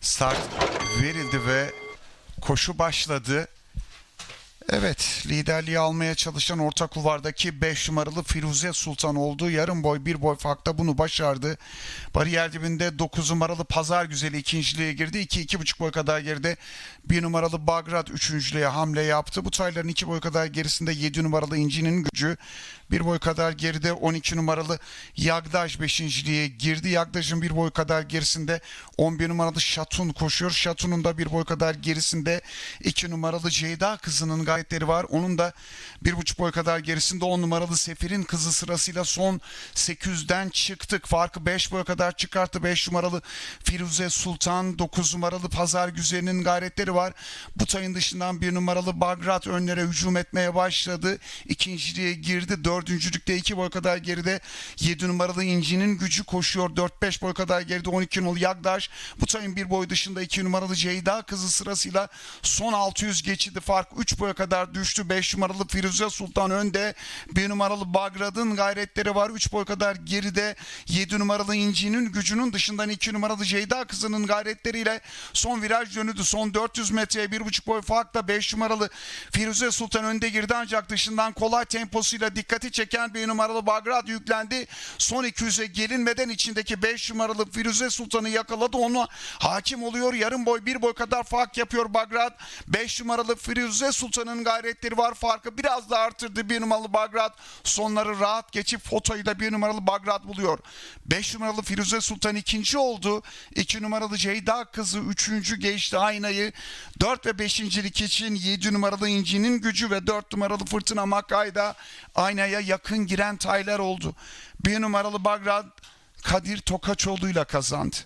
Start verildi ve koşu başladı. Evet, liderliği almaya çalışan orta kulvardaki 5 numaralı Firuze Sultan oldu. Yarım boy, bir boy farkta bunu başardı. Bariyer dibinde 9 numaralı Pazar Güzeli ikinciliğe girdi. 2-2,5 boy kadar geride 1 numaralı Bagrat üçüncülüğe hamle yaptı. Bu tayların 2 boy kadar gerisinde 7 numaralı İnci'nin gücü. Bir boy kadar geride 12 numaralı Yagdaş beşinciliğe girdi. Yagdaş'ın bir boy kadar gerisinde 11 numaralı Şatun koşuyor. Şatun'un da bir boy kadar gerisinde 2 numaralı Ceyda kızının gayretleri var. Onun da bir buçuk boy kadar gerisinde 10 numaralı Sefir'in kızı sırasıyla son 800'den çıktık. Farkı 5 boy kadar çıkarttı. 5 numaralı Firuze Sultan, 9 numaralı Pazar Güzel'in gayretleri var. Bu tayın dışından bir numaralı Bagrat önlere hücum etmeye başladı. İkinciliğe girdi. Dördüncülükte 2 boy kadar geride 7 numaralı İnci'nin gücü koşuyor. 4-5 boy kadar geride 12 numaralı Yagdaş. Bu tayın bir boy dışında 2 numaralı Ceyda kızı sırasıyla son 600 geçidi fark 3 boya kadar düştü. 5 numaralı Firuze Sultan önde. 1 numaralı Bagrad'ın gayretleri var. 3 boy kadar geride 7 numaralı İnci'nin gücünün dışından 2 numaralı Ceyda kızının gayretleriyle son viraj dönüldü. Son 400 metreye 1,5 boy farkla 5 numaralı Firuze Sultan önde girdi ancak dışından kolay temposuyla dikkati çeken 1 numaralı Bagrad yüklendi. Son 200'e gelinmeden içindeki 5 numaralı Firuze Sultan'ı yakaladı. Onu hakim oluyor. Yarım boy 1 boy kadar fark yapıyor Bagrad. 5 numaralı Firuze Sultan'ın gayretleri var. Farkı biraz da artırdı 1 numaralı Bagrad. Sonları rahat geçip fotoyu da 1 numaralı Bagrad buluyor. 5 numaralı Firuze Sultan ikinci oldu. 2 numaralı Ceyda kızı üçüncü geçti aynayı. 4 ve 5.lik için 7 numaralı İnci'nin gücü ve 4 numaralı Fırtına Makkay'da aynaya yakın giren taylar oldu. 1 numaralı Bagrad Kadir Tokaçoğlu'yla kazandı.